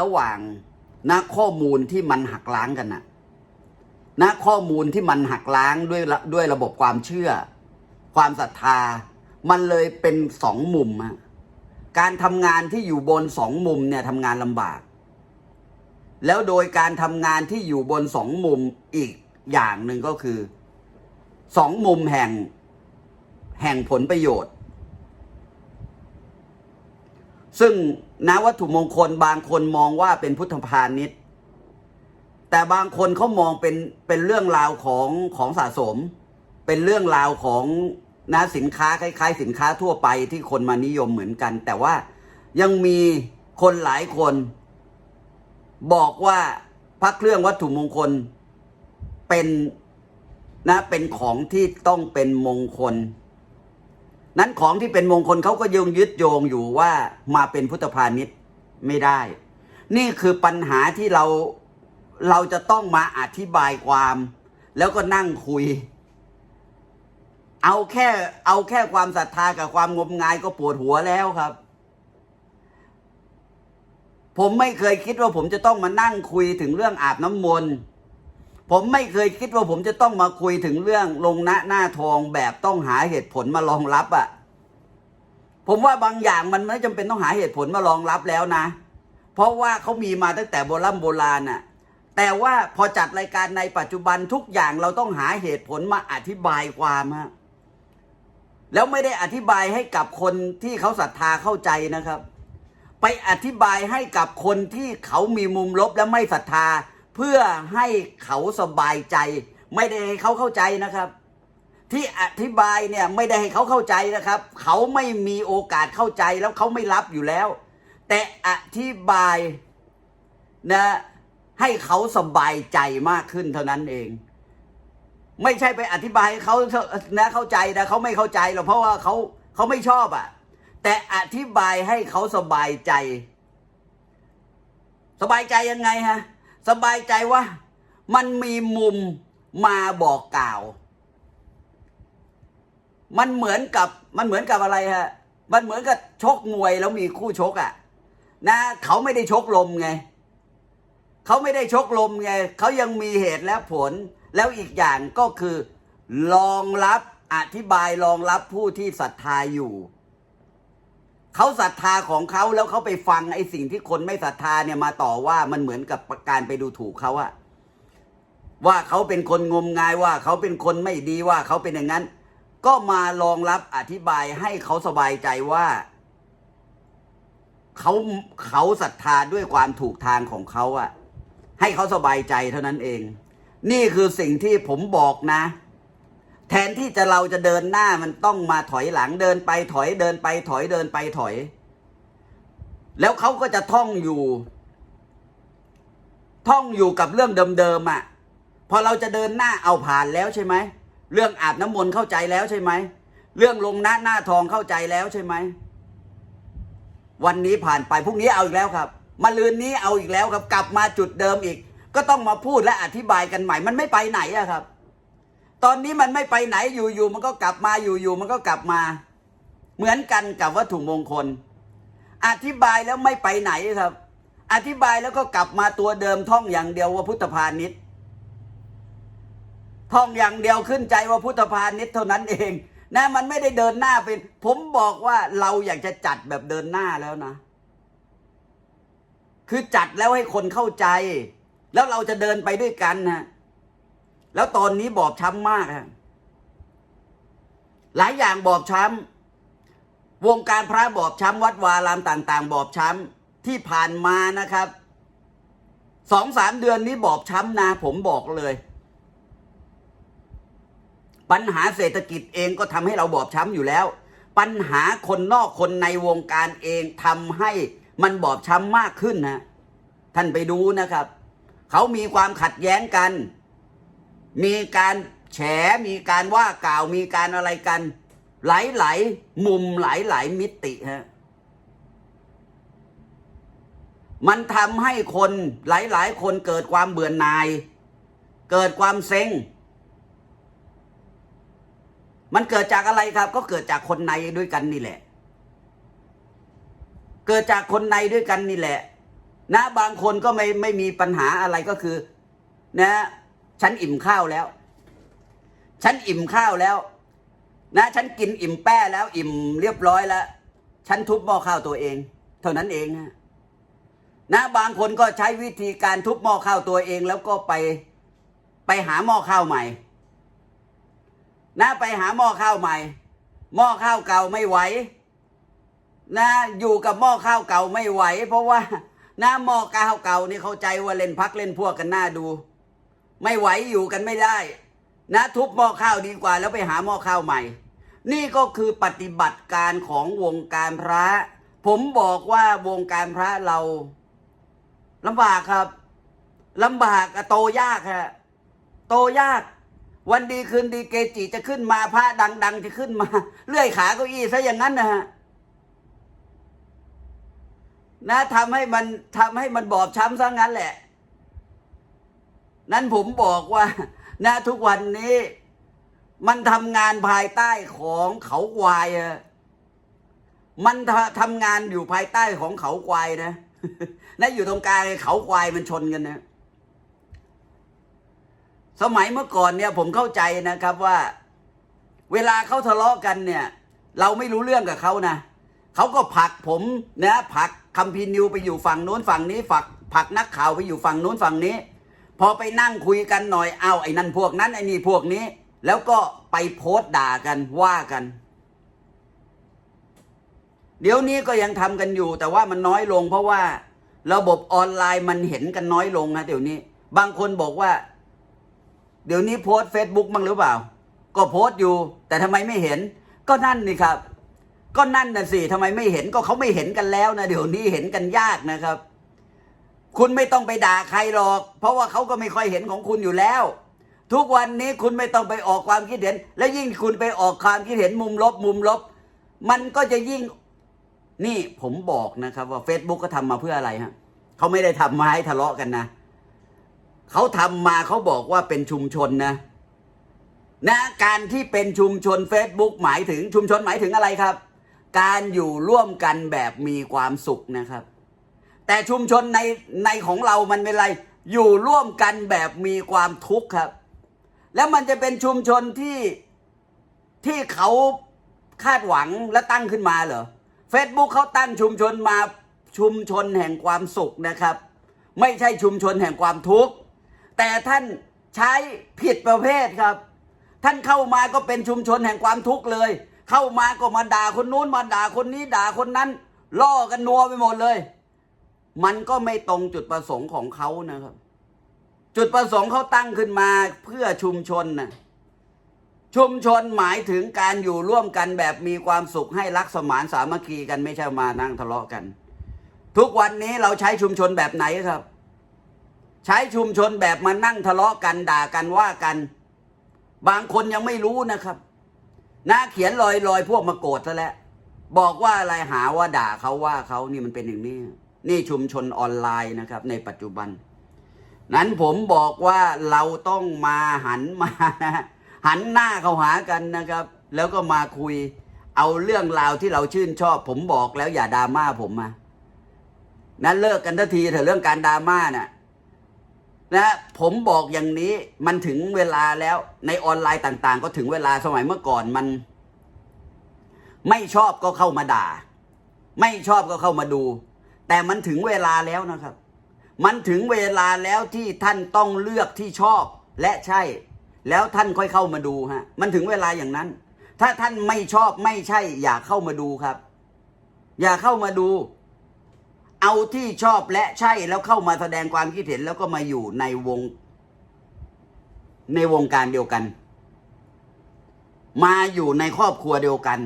ระหว่างนะข้อมูลที่มันหักล้างกันนะนะข้อมูลที่มันหักล้างด้วยด้วยระบบความเชื่อ ความศรัทธา มันเลยเป็นสองมุมอะการทำงานที่อยู่บนสองมุมเนี่ยทำงานลำบาก แล้วโดยการทำงานที่อยู่บนสองมุมอีกอย่างหนึ่งก็คือสองมุมแห่งแห่งผลประโยชน์ ซึ่ง ณวัตถุมงคลบางคนมองว่าเป็นพุทธพาณิชย์ แต่บางคนเขามองเป็นเป็นเรื่องราวของของสะสม เป็นเรื่องราวของนะสินค้าคล้าย ๆ สินค้าทั่วไปที่คนมานิยมเหมือนกัน แต่ว่ายังมีคนหลายคน บอกว่าพระเครื่องวัตถุมงคลเป็นนะเป็นของที่ต้องเป็นมงคล นั้นของที่เป็นมงคลเขาก็ยงยึดโยงอยู่ว่ามาเป็นพุทธพาณิชย์ไม่ได้ นี่คือปัญหาที่เราเราจะต้องมาอธิบายความ แล้วก็นั่งคุย เอาแค่เอาแค่ความศรัทธากับความงมงายก็ปวดหัวแล้วครับ ผมไม่เคยคิดว่าผมจะต้องมานั่งคุยถึงเรื่องอาบน้ำมนต์ ผมไม่เคยคิดว่าผมจะต้องมาคุยถึงเรื่องลงหน้าหน้าทองแบบต้องหาเหตุผลมารองรับอะ่ะ ผมว่าบางอย่างมันไม่จำเป็นต้องหาเหตุผลมารองรับแล้วนะ เพราะว่าเขามีมาตั้งแต่โบราณโบราณน่ะ แต่ว่าพอจัดรายการในปัจจุบันทุกอย่างเราต้องหาเหตุผลมาอธิบายความฮะแล้วไม่ได้อธิบายให้กับคนที่เขาศรัทธาเข้าใจนะครับ ไปอธิบายให้กับคนที่เขามีมุมลบและไม่ศรัทธา เพื่อให้เขาสบายใจ ไม่ได้ให้เขาเข้าใจนะครับ ที่อธิบายเนี่ยไม่ได้ให้เขาเข้าใจนะครับ เขาไม่มีโอกาสเข้าใจแล้วเขาไม่รับอยู่แล้ว แต่อธิบายนะให้เขาสบายใจมากขึ้นเท่านั้นเอง ไม่ใช่ไปอธิบายเขานะเข้าใจนะเขาไม่เข้าใจหรอกเพราะว่าเขาเขาไม่ชอบอะ่ะ แต่อธิบายให้เขาสบายใจ สบายใจยังไงฮะ สบายใจว่า มันมีมุมมาบอกกล่าว มันเหมือนกับมันเหมือนกับอะไรฮะ มันเหมือนกับชกมวยแล้วมีคู่ชกอะ่ะ นะเขาไม่ได้ชกลมไงเขาไม่ได้ชกลมไงเขายังมีเหตุและผล แล้วอีกอย่างก็คือรองรับอธิบายรองรับผู้ที่ศรัทธาอยู่ เขาศรัทธาของเขาแล้วเขาไปฟังไอ้สิ่งที่คนไม่ศรัทธาเนี่ยมาต่อว่ามันเหมือนกับการไปดูถูกเขาอะว่าเขาเป็นคนงมงายว่าเขาเป็นคนไม่ดีว่าเขาเป็นอย่างนั้น ก็มารองรับอธิบายให้เขาสบายใจว่าเขาเขาศรัทธาด้วยความถูกทางของเขาอะให้เขาสบายใจเท่านั้นเอง นี่คือสิ่งที่ผมบอกนะ แทนที่จะเราจะเดินหน้ามันต้องมาถอยหลังเดินไปถอยเดินไปถอยเดินไปถอย แล้วเขาก็จะท่องอยู่ ท่องอยู่กับเรื่องเดิมๆอะ่ะพอเราจะเดินหน้าเอาผ่านแล้วใช่ไหมเรื่องอาบน้ำมนต์เข้าใจแล้วใช่ไหมเรื่องลงหน้าหน้าทองเข้าใจแล้วใช่ไหมวันนี้ผ่านไปพรุ่งนี้เอาอีกแล้วครับมาลืนนี้เอาอีกแล้วครับกลับมาจุดเดิมอีก ก็ต้องมาพูดและอธิบายกันใหม่มันไม่ไปไหนอะครับ ตอนนี้มันไม่ไปไหนอยู่ๆมันก็กลับมาอยู่ๆมันก็กลับมา เหมือนกันกับวัตถุมงคล อธิบายแล้วไม่ไปไหนครับ อธิบายแล้วก็กลับมาตัวเดิมท่องอย่างเดียวว่าพุทธพาณิชย์ท่องอย่างเดียวขึ้นใจว่าพุทธพาณิชย์เท่านั้นเองนะมันไม่ได้เดินหน้าเป็น ผมบอกว่าเราอยากจะจัดแบบเดินหน้าแล้วนะ คือจัดแล้วให้คนเข้าใจ แล้วเราจะเดินไปด้วยกันนะ แล้วตอนนี้บอบช้ำมากฮะหลายอย่างบอบช้ำวงการพระบอบช้ำวัดวารามต่าง ๆ บอบช้ำที่ผ่านมานะครับสองสามเดือนนี้บอบช้ำนะผมบอกเลย ปัญหาเศรษฐกิจเองก็ทำให้เราบอบช้ำอยู่แล้ว ปัญหาคนนอกคนในวงการเองทำให้มันบอบช้ำมากขึ้นนะ ท่านไปดูนะครับ เขามีความขัดแย้งกัน มีการแฉมีการว่ากล่าวมีการอะไรกัน หลายๆมุมหลายๆมิติฮะมันทำให้คนหลายๆคนเกิดความเบื่อหน่าย เกิดความเซ็ง มันเกิดจากอะไรครับ ก็เกิดจากคนในด้วยกันนี่แหละ เกิดจากคนในด้วยกันนี่แหละ นะบางคนก็ไม่ไม่มีปัญหาอะไรก็คือ นะ ฉันอิ่มข้าวแล้ว ฉันอิ่มข้าวแล้ว นะ ฉันกินอิ่มแป้แล้ว อิ่มเรียบร้อยแล้ว ฉันทุบหม้อข้าวตัวเอง เท่านั้นเองนะนะบางคนก็ใช้วิธีการทุบหม้อข้าวตัวเอง แล้วก็ไปไปหาหม้อข้าวใหม่ นะไปหาหม้อข้าวใหม่ หม้อข้าวเก่าไม่ไหวนะอยู่กับหม้อข้าวเก่าไม่ไหว เพราะว่านะหม้อข้าวเก่านี่เข้าใจว่าเล่นพักเล่นพวกกันหน้าดู ไม่ไหวอยู่กันไม่ได้ นะทุบหม้อข้าวดีกว่า แล้วไปหาหม้อข้าวใหม่ นี่ก็คือปฏิบัติการของวงการพระ ผมบอกว่าวงการพระเราลำบากครับลำบากอะโตยากฮะโตยาก วันดีคืนดีเกจิจะขึ้นมาพระดัง ๆ จะขึ้นมา เลื่อยขาเก้าอี้ซะอย่างนั้นนะฮะนะทำให้มันทำให้มันบอบช้ำซะงั้นแหละ นั้นผมบอกว่านะทุกวันนี้ มันทำงานภายใต้ของเขาควายอะมันทำงานอยู่ภายใต้ของเขาควายนะและอยู่ตรงกลางเขาควายมันชนกันนะสมัยเมื่อก่อนเนี่ยผมเข้าใจนะครับว่า เวลาเขาทะเลาะกันเนี่ย เราไม่รู้เรื่องกับเขานะเขาก็ผลักผมนะผลักคัมพีนิวไปอยู่ฝั่งโน้นฝั่งนี้ฝักผลักนักข่าวไปอยู่ฝั่งโน้นฝั่งนี้ พอไปนั่งคุยกันหน่อยเอาไอ้นั่นพวกนั้นไอ้นี่พวกนี้ แล้วก็ไปโพสต์ด่ากันว่ากัน เดี๋ยวนี้ก็ยังทำกันอยู่ แต่ว่ามันน้อยลง เพราะว่า ระบบออนไลน์มันเห็นกันน้อยลงนะเดี๋ยวนี้ บางคนบอกว่า เดี๋ยวนี้โพสเฟซบุ๊กบ้งหรือเปล่า ก็โพสต์อยู่ แต่ทำไมไม่เห็น ก็นั่นนี่ครับ ก็นั่นน่ะสิทำไมไม่เห็นก็เขาไม่เห็นกันแล้วนะเดี๋ยวนี้เห็นกันยากนะครับ คุณไม่ต้องไปด่าใครหรอก เพราะว่าเขาก็ไม่ค่อยเห็นของคุณอยู่แล้ว ทุกวันนี้คุณไม่ต้องไปออกความคิดเห็น และยิ่งคุณไปออกความคิดเห็นมุมลบ มุมลบ มันก็จะยิ่งนี่ผมบอกนะครับ ว่า Facebook ก็ทำมาเพื่ออะไรฮะเขาไม่ได้ทำมาให้ทะเลาะกันนะเขาทำมาเขาบอกว่าเป็นชุมชนนะนะการที่เป็นชุมชน Facebook หมายถึงชุมชนหมายถึงอะไรครับ การอยู่ร่วมกันแบบมีความสุขนะครับ แต่ชุมชนในในของเรามันเป็นไร อยู่ร่วมกันแบบมีความทุกข์ครับ แล้วมันจะเป็นชุมชนที่ที่เขาคาดหวังและตั้งขึ้นมาเหรอ Facebook เขาตั้งชุมชนมาชุมชนแห่งความสุขนะครับ ไม่ใช่ชุมชนแห่งความทุกข์แต่ท่านใช้ผิดประเภทครับ ท่านเข้ามาก็เป็นชุมชนแห่งความทุกข์เลย เข้ามาก็มาด่าคนนู้นมาด่าคนนี้ด่าคนนั้น ล่อกันนัวไปหมดเลย มันก็ไม่ตรงจุดประสงค์ของเขานะครับ จุดประสงค์เขาตั้งขึ้นมาเพื่อชุมชนนะชุมชนหมายถึงการอยู่ร่วมกันแบบมีความสุขให้รักสมานสามัคคีกันไม่ใช่มานั่งทะเลาะกัน ทุกวันนี้เราใช้ชุมชนแบบไหนครับ ใช้ชุมชนแบบมานั่งทะเลาะกันด่ากันว่ากัน บางคนยังไม่รู้นะครับนะเขียนลอยลอยๆพวกมาโกรธซะแล้วบอกว่าอะไรหาว่าด่าเขาว่าเขานี่มันเป็นอย่างนี้ นี่ชุมชนออนไลน์นะครับในปัจจุบัน นั้นผมบอกว่าเราต้องมาหันมานะหันหน้าเข้าหากันนะครับ แล้วก็มาคุย เอาเรื่องราวที่เราชื่นชอบ ผมบอกแล้วอย่าดราม่าผมมานั้นเลิกกันทันทีเถอะเรื่องการดราม่าน่ะนะผมบอกอย่างนี้มันถึงเวลาแล้วในออนไลน์ต่าง ๆ ก็ถึงเวลาสมัยเมื่อก่อนมัน ไม่ชอบก็เข้ามาด่า ไม่ชอบก็เข้ามาดู แต่มันถึงเวลาแล้วนะครับ มันถึงเวลาแล้วที่ท่านต้องเลือกที่ชอบและใช่ แล้วท่านค่อยเข้ามาดูฮะ มันถึงเวลาอย่างนั้น ถ้าท่านไม่ชอบไม่ใช่ อย่าเข้ามาดูครับ อย่าเข้ามาดู เอาที่ชอบและใช่แล้วเข้ามาแสดงความคิดเห็นแล้วก็มาอยู่ในวง ในวงการเดียวกัน มาอยู่ในครอบครัวเดียวกัน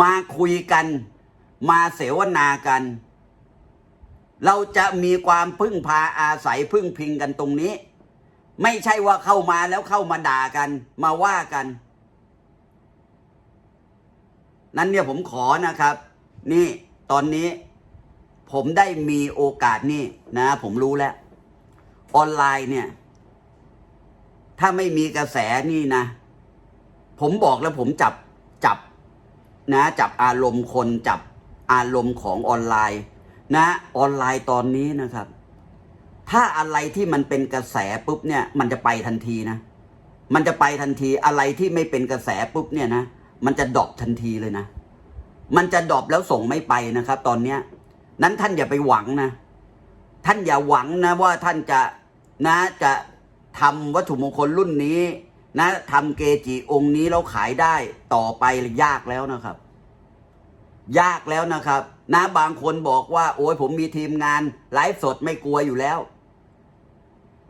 มาคุยกัน มาเสวนากัน เราจะมีความพึ่งพาอาศัยพึ่งพิงกันตรงนี้ ไม่ใช่ว่าเข้ามาแล้วเข้ามาด่ากันมาว่ากัน นั้นเนี่ยผมขอนะครับ นี่ตอนนี้ผมได้มีโอกาสนี่นะ ผมรู้แล้ว ออนไลน์เนี่ย ถ้าไม่มีกระแสนี่นะ ผมบอกแล้วผมจับจับนะ จับอารมณ์คนจับ อารมณ์ของออนไลน์ นะออนไลน์ตอนนี้นะครับ ถ้าอะไรที่มันเป็นกระแสปุ๊บเนี่ย มันจะไปทันทีนะ มันจะไปทันทีอะไรที่ไม่เป็นกระแสปุ๊บเนี่ยนะมันจะดรอปทันทีเลยนะ มันจะดรอปแล้วส่งไม่ไปนะครับ ตอนเนี้ย นั้นท่านอย่าไปหวังนะ ท่านอย่าหวังนะว่าท่านจะนะจะทำวัตถุมงคลรุ่นนี้ นะทำเกจิองค์นี้แล้วขายได้ต่อไปยากแล้วนะครับ ยากแล้วนะครับ นะบางคนบอกว่า โอ้ยผมมีทีมงานไลฟ์สดไม่กลัวอยู่แล้ว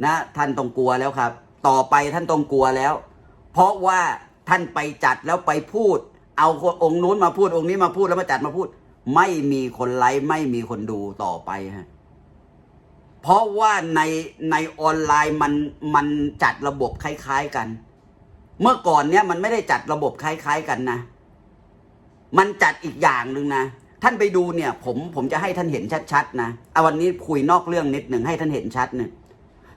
นะ ท่านต้องกลัวแล้วครับ ต่อไปท่านต้องกลัวแล้ว เพราะว่าท่านไปจัดแล้วไปพูด เอาคนองค์นู้นมาพูดองค์นี้มาพูดแล้วมาจัดมาพูด ไม่มีคนไลฟ์ไม่มีคนดูต่อไปฮะเพราะว่าในในออนไลน์มันมันจัดระบบคล้าย ๆกัน เมื่อก่อนเนี้ยมันไม่ได้จัดระบบคล้าย ๆ กันนะ มันจัดอีกอย่างหนึ่งนะ ท่านไปดูเนี่ย ผมผมจะให้ท่านเห็นชัดๆนะเอาวันนี้คุยนอกเรื่องนิดหนึ่งให้ท่านเห็นชัดเนี่ย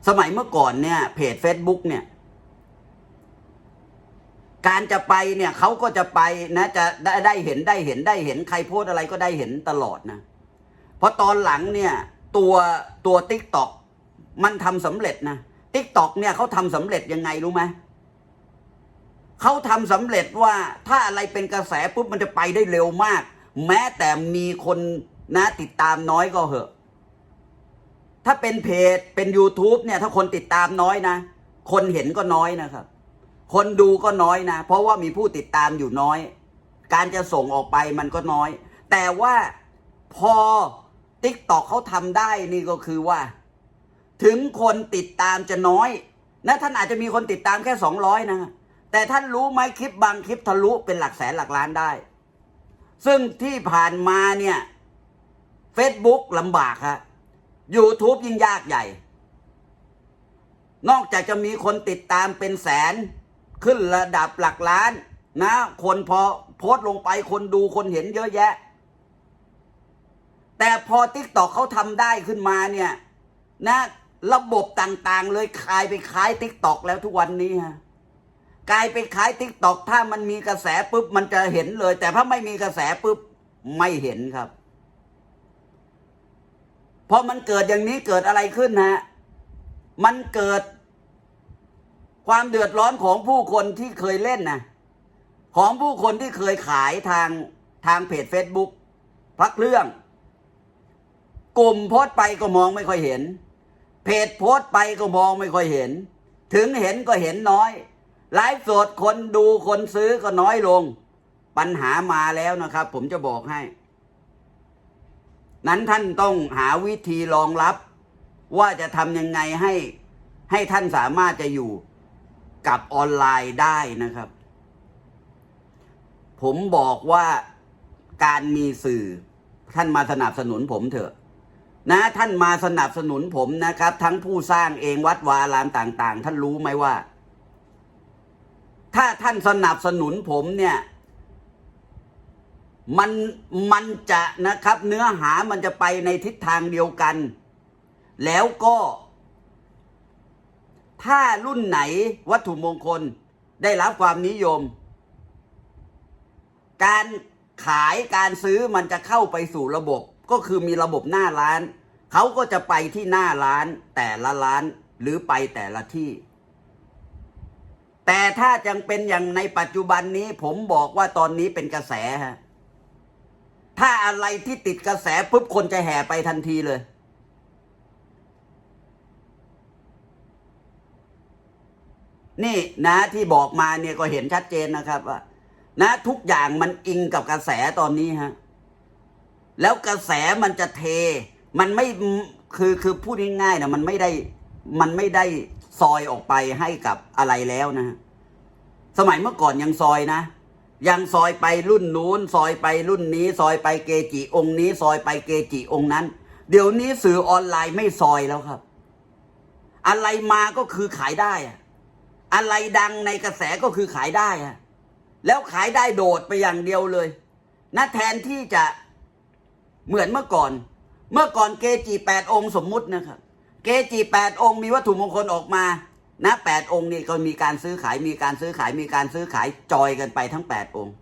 สมัยเมื่อก่อนเนี่ยเพจ Facebook เนี่ย การจะไปเนี่ยเขาก็จะไปนะ จะได้ได้เห็นได้เห็นได้เห็นใครโพสอะไรก็ได้เห็นตลอดนะเพราะตอนหลังเนี่ยตัวตัวติ๊กตอกมันทำสำเร็จนะติ๊กตอกเนี่ยเขาทำสำเร็จยังไงรู้ไหม เขาทำสำเร็จว่าถ้าอะไรเป็นกระแสปุ๊บมันจะไปได้เร็วมาก แม้แต่มีคนนะติดตามน้อยก็เหอะ ถ้าเป็นเพจเป็น YouTube เนี่ย ถ้าคนติดตามน้อยนะ คนเห็นก็น้อยนะครับ คนดูก็น้อยนะ เพราะว่ามีผู้ติดตามอยู่น้อย การจะส่งออกไปมันก็น้อย แต่ว่าพอติ๊กตอกเขาทำได้นี่ก็คือว่า ถึงคนติดตามจะน้อย นะท่านอาจจะมีคนติดตามแค่สองร้อยนะ แต่ท่านรู้ไหมคลิปบางคลิปทะลุเป็นหลักแสนหลักล้านได้ ซึ่งที่ผ่านมาเนี่ย Facebook ลำบากฮะ YouTube ยิ่งยากใหญ่ นอกจากจะมีคนติดตามเป็นแสน ขึ้นระดับหลักล้าน นะ คนพอโพสต์ลงไปคนดูคนเห็นเยอะแยะ แต่พอทิกตอกเขาทำได้ขึ้นมาเนี่ย นะ ระบบต่างๆ เลยคลายไปคล้ายทิกตอกแล้วทุกวันนี้ฮะ กลายไปคล้ายทิกตอกถ้ามันมีกระแสปุ๊บมันจะเห็นเลย แต่ถ้าไม่มีกระแสปุ๊บไม่เห็นครับพอมันเกิดอย่างนี้เกิดอะไรขึ้นฮะ มันเกิด ความเดือดร้อนของผู้คนที่เคยเล่นนะของผู้คนที่เคยขายทางทางเพจ Facebook พักเรื่อง กลุ่มโพสต์ไปก็มองไม่ค่อยเห็น เพจโพสต์ไปก็มองไม่ค่อยเห็น ถึงเห็นก็เห็นน้อย ไลฟ์สดคนดูคนซื้อก็น้อยลง ปัญหามาแล้วนะครับ ผมจะบอกให้ นั้นท่านต้องหาวิธีรองรับ ว่าจะทำยังไงให้ ให้ท่านสามารถจะอยู่กับออนไลน์ได้นะครับ ผมบอกว่าการมีสื่อ ท่านมาสนับสนุนผมเถอะนะท่านมาสนับสนุนผมนะครับ ทั้งผู้สร้างเองวัดวาอารามต่าง ๆ ท่านรู้ไหมว่า ถ้าท่านสนับสนุนผมเนี่ย มันมันจะนะครับ เนื้อหามันจะไปในทิศทางเดียวกัน แล้วก็ ถ้ารุ่นไหนวัตถุมงคลได้รับความนิยม การขายการซื้อมันจะเข้าไปสู่ระบบ ก็คือมีระบบหน้าร้าน เขาก็จะไปที่หน้าร้านแต่ละร้านหรือไปแต่ละที่ แต่ถ้าจังเป็นอย่างในปัจจุบันนี้ ผมบอกว่าตอนนี้เป็นกระแสฮะถ้าอะไรที่ติดกระแสปุ๊บคนจะแห่ไปทันทีเลย นี่นะที่บอกมาเนี่ยก็เห็นชัดเจนนะครับว่านะทุกอย่างมันอิงกับกระแสตอนนี้ฮะแล้วกระแสมันจะเท มันไม่คือคือพูดง่ายๆนะมันไม่ได้มันไม่ได้ ซอยออกไปให้กับอะไรแล้วนะ สมัยเมื่อก่อนยังซอยนะ ยังซอยไปรุ่นนู้น ซอยไปรุ่นนี้ ซอยไปเกจิองค์นี้ ซอยไปเกจิองค์นั้น เดี๋ยวนี้สื่อออนไลน์ไม่ซอยแล้วครับ อะไรมาก็คือขายได้อะอะไรดังในกระแสก็คือขายได้อะแล้วขายได้โดดไปอย่างเดียวเลยนะแทนที่จะเหมือนเมื่อก่อน เมื่อก่อนเกจิแปดองค์สมมุตินะครับ เกจิแปดองค์มีวัตถุมงคลออกมานะแปดองค์นี่ก็มีการซื้อขายมีการซื้อขายมีการซื้อขายจอยกันไปทั้งแปดองค์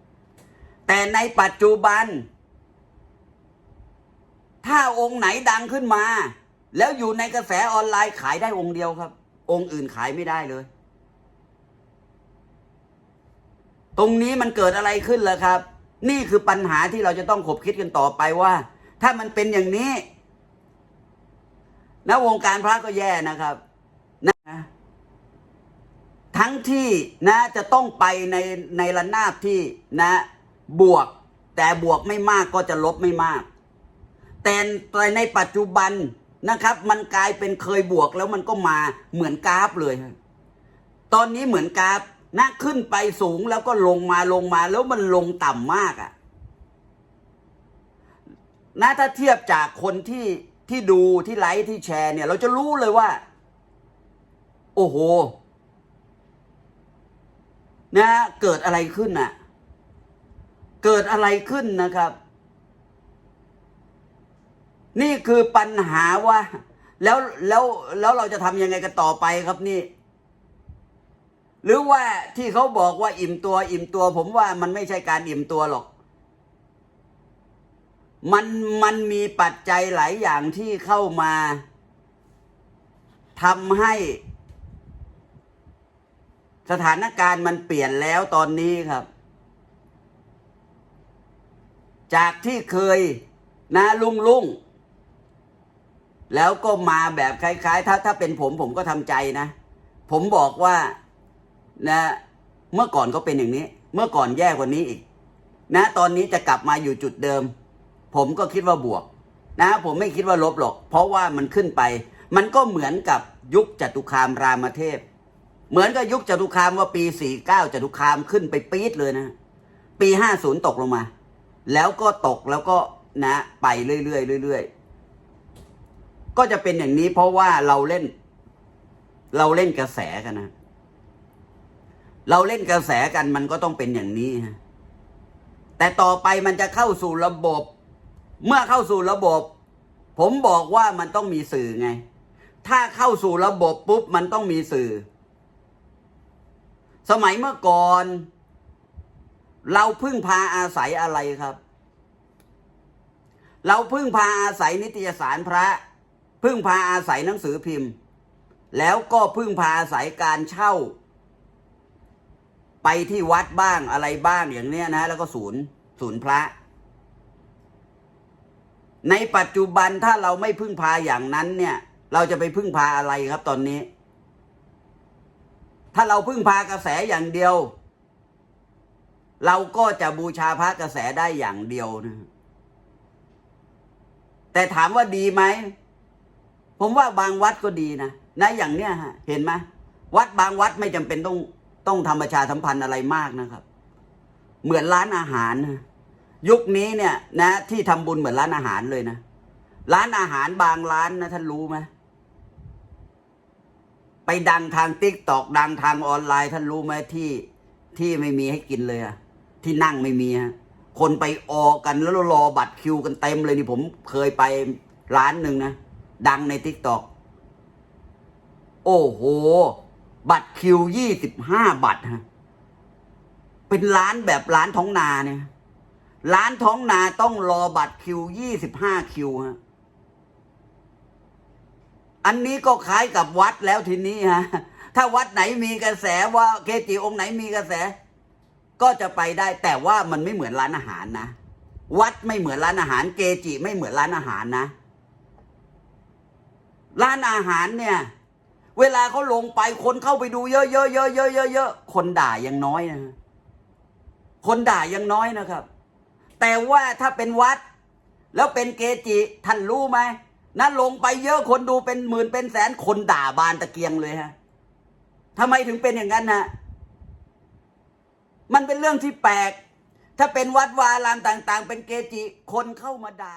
แต่ในปัจจุบัน ถ้าองค์ไหนดังขึ้นมา แล้วอยู่ในกระแสออนไลน์ขายได้องค์เดียวครับ องค์อื่นขายไม่ได้เลย ตรงนี้มันเกิดอะไรขึ้นล่ะครับ นี่คือปัญหาที่เราจะต้องขบคิดกันต่อไปว่า ถ้ามันเป็นอย่างนี้ นะวงการพระก็แย่นะครับนะทั้งที่นะจะต้องไปในในระนาบที่นะบวก แต่บวกไม่มากก็จะลบไม่มาก แต่ในปัจจุบันนะครับ มันกลายเป็นเคยบวกแล้วมันก็มาเหมือนกราฟเลย ตอนนี้เหมือนกราฟนะขึ้นไปสูงแล้วก็ลงมาลงมาแล้วมันลงต่ำมากอะ่ะนะถ้าเทียบจากคนที่ ที่ดูที่ไลค์ที่แชร์เนี่ย เราจะรู้เลยว่า โอ้โหนะเกิดอะไรขึ้นน่ะ เกิดอะไรขึ้นนะครับ นี่คือปัญหาว่า แล้วแล้วแล้วเราจะทำยังไงกันต่อไปครับนี่ หรือว่าที่เขาบอกว่าอิ่มตัว อิ่มตัว ผมว่ามันไม่ใช่การอิ่มตัวหรอก มันมันมีปัจจัยหลายอย่างที่เข้ามาทำให้ สถานการณ์มันเปลี่ยนแล้วตอนนี้ครับ จากที่เคยนะลุ่งลุ่งแล้วก็มาแบบคล้ายๆ ถ้าถ้าเป็นผมผมก็ทำใจนะ ผมบอกว่านะเมื่อก่อนก็เป็นอย่างนี้ เมื่อก่อนแย่กว่านี้อีก นะ ตอนนี้จะกลับมาอยู่จุดเดิม ผมก็คิดว่าบวกนะผมไม่คิดว่าลบหรอก เพราะว่ามันขึ้นไป มันก็เหมือนกับยุคจตุคามรามเทพ เหมือนกับยุคจตุคามว่าปี 49จตุคามขึ้นไปปี๊ดเลยนะ ปี 50 ตกลงมา แล้วก็ตกแล้วก็นะ ไปเรื่อยๆเรื่อยๆก็จะเป็นอย่างนี้เพราะว่าเราเล่น เราเล่นกระแสกันนะ เราเล่นกระแสกันมันก็ต้องเป็นอย่างนี้ฮะแต่ต่อไปมันจะเข้าสู่ระบบ เมื่อเข้าสู่ระบบ ผมบอกว่ามันต้องมีสื่อไง ถ้าเข้าสู่ระบบปุ๊บมันต้องมีสื่อ สมัยเมื่อก่อน เราพึ่งพาอาศัยอะไรครับ เราพึ่งพาอาศัยนิตยสารพระ พึ่งพาอาศัยหนังสือพิมพ์ แล้วก็พึ่งพาอาศัยการเช่า ไปที่วัดบ้างอะไรบ้างอย่างเนี้ยนะ แล้วก็ศูนย์ศูนย์พระ ในปัจจุบันถ้าเราไม่พึ่งพาอย่างนั้นเนี่ย เราจะไปพึ่งพาอะไรครับตอนนี้ ถ้าเราพึ่งพากระแสอย่างเดียว เราก็จะบูชาพระกระแสได้อย่างเดียวนะแต่ถามว่าดีไหม ผมว่าบางวัดก็ดีนะนะอย่างเนี้ยฮะเห็นไหมวัดบางวัดไม่จำเป็นต้องต้องทำประชาสัมพันธ์อะไรมากนะครับ เหมือนร้านอาหารนะ ยุคนี้เนี่ยนะที่ทำบุญเหมือนร้านอาหารเลยนะ ร้านอาหารบางร้านนะท่านรู้ไหมไปดังทางติ๊กตอกดังทางออนไลน์ท่านรู้ไหมที่ที่ไม่มีให้กินเลยอะที่นั่งไม่มีฮะคนไปออกันแล้วรอบัตรคิวกันเต็มเลยนี่ผมเคยไปร้านหนึ่งนะ ดังในติ๊กตอกโอ้โห บัตรคิวยี่สิบห้าบัตรฮะเป็นร้านแบบร้านท้องนาเนี่ย ร้านท้องนาต้องรอบัตรคิวยี่สิบห้าคิวฮะ อันนี้ก็คล้ายกับวัดแล้วทีนี้ฮะ ถ้าวัดไหนมีกระแสว่าเกจิองค์ไหนมีกระแส ก็จะไปได้ แต่ว่ามันไม่เหมือนร้านอาหารนะ วัดไม่เหมือนร้านอาหาร เกจิไม่เหมือนร้านอาหารนะ ร้านอาหารเนี่ย เวลาเขาลงไปคนเข้าไปดูเยอะๆเยอะๆเยอะๆเยอะๆคนด่ายังน้อยนะคนด่ายังน้อยนะครับ แต่ว่าถ้าเป็นวัด แล้วเป็นเกจิท่านรู้ไหมนั้นลงไปเยอะคนดูเป็นหมื่นเป็นแสนคนด่าบานตะเกียงเลยฮะทำไมถึงเป็นอย่างนั้นฮะมันเป็นเรื่องที่แปลก ถ้าเป็นวัดวาอารามต่าง ๆ เป็นเกจิคนเข้ามาด่า